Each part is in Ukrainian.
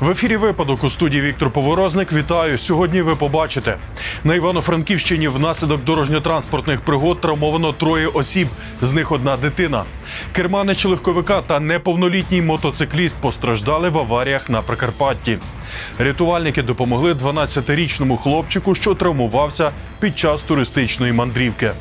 В ефірі випадок у студії Віктор Поворозник. Вітаю. Сьогодні ви побачите на Івано-Франківщині внаслідок дорожньо-транспортних пригод травмовано троє осіб, з них одна дитина. Керманич легковика та неповнолітній мотоцикліст постраждали в аваріях на Прикарпатті. Рятувальники допомогли 12-річному хлопчику, що травмувався під час туристичної мандрівки.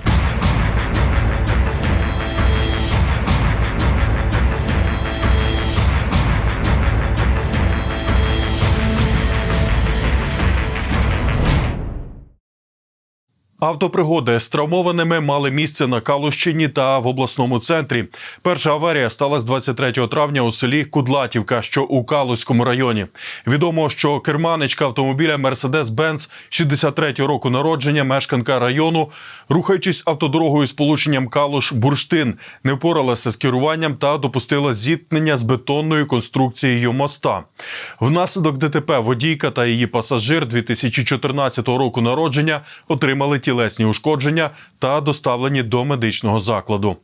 Автопригоди з травмованими мали місце на Калущині та в обласному центрі. Перша аварія сталася 23 травня у селі Кудлатівка, що у Калузькому районі. Відомо, що керманичка автомобіля Mercedes-Benz 63 року народження, мешканка району, рухаючись автодорогою з полученням Калуш-Бурштин, не впоралася з керуванням та допустила зіткнення з бетонною конструкцією моста. Внаслідок ДТП водійка та її пасажир 2014 року народження отримали тілесні ушкодження та доставлені до медичного закладу.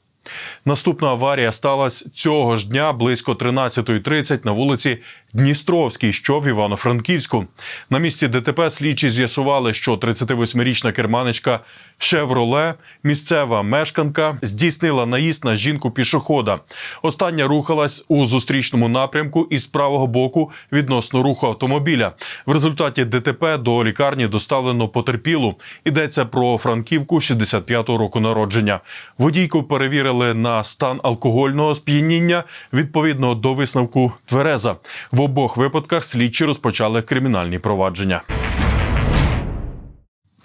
Наступна аварія сталася цього ж дня близько 13.30 на вулиці Дністровській, що в Івано-Франківську. На місці ДТП слідчі з'ясували, що 38-річна керманичка Шевроле, місцева мешканка, здійснила наїзд на жінку пішохода. Остання рухалась у зустрічному напрямку із правого боку відносно руху автомобіля. В результаті ДТП до лікарні доставлено потерпілу. Йдеться про Франківку 65-го року народження. Водійку перевірили на стан алкогольного сп'яніння відповідно до висновку Твереза. В обох випадках слідчі розпочали кримінальні провадження.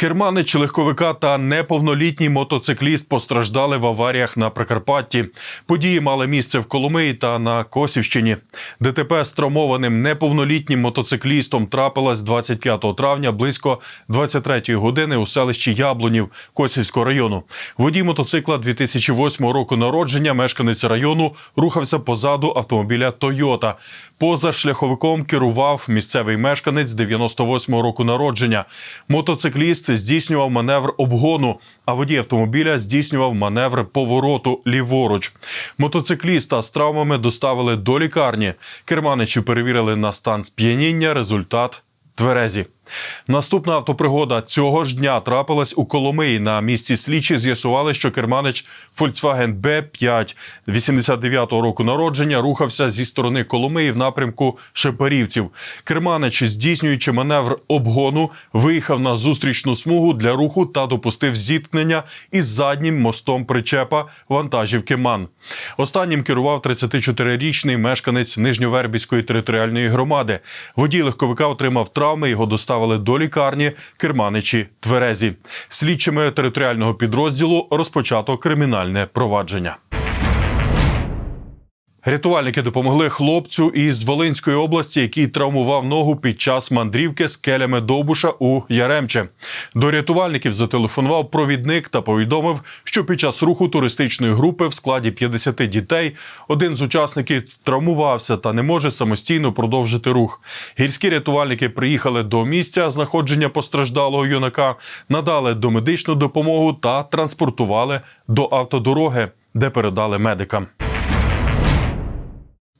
Керманич легковика та неповнолітній мотоцикліст постраждали в аваріях на Прикарпатті. Події мали місце в Коломиї та на Косівщині. ДТП з травмованим неповнолітнім мотоциклістом трапилась 25 травня близько 23 години у селищі Яблунів Косівського району. Водій мотоцикла 2008 року народження, мешканець району, рухався позаду автомобіля Тойота. Поза шляховиком керував місцевий мешканець 98 року народження. Мотоцикліст здійснював маневр обгону, а водій автомобіля здійснював маневр повороту ліворуч. Мотоцикліста з травмами доставили до лікарні. Керманичі перевірили на стан сп'яніння. Результат тверезі. Наступна автопригода цього ж дня трапилась у Коломиї. На місці слідчі з'ясували, що керманич Volkswagen B5 89-го року народження рухався зі сторони Коломиї в напрямку Шепарівців. Керманич, здійснюючи маневр обгону, виїхав на зустрічну смугу для руху та допустив зіткнення із заднім мостом причепа вантажівки МАН. Останнім керував 34-річний мешканець Нижньовербівської територіальної громади. Водій легковика отримав травми, його доставили до лікарні керманичі Тверезі. Слідчими територіального підрозділу розпочато кримінальне провадження. Рятувальники допомогли хлопцю із Волинської області, який травмував ногу під час мандрівки з келями Довбуша у Яремче. До рятувальників зателефонував провідник та повідомив, що під час руху туристичної групи в складі 50 дітей один з учасників травмувався та не може самостійно продовжити рух. Гірські рятувальники приїхали до місця знаходження постраждалого юнака, надали домедичну допомогу та транспортували до автодороги, де передали медикам.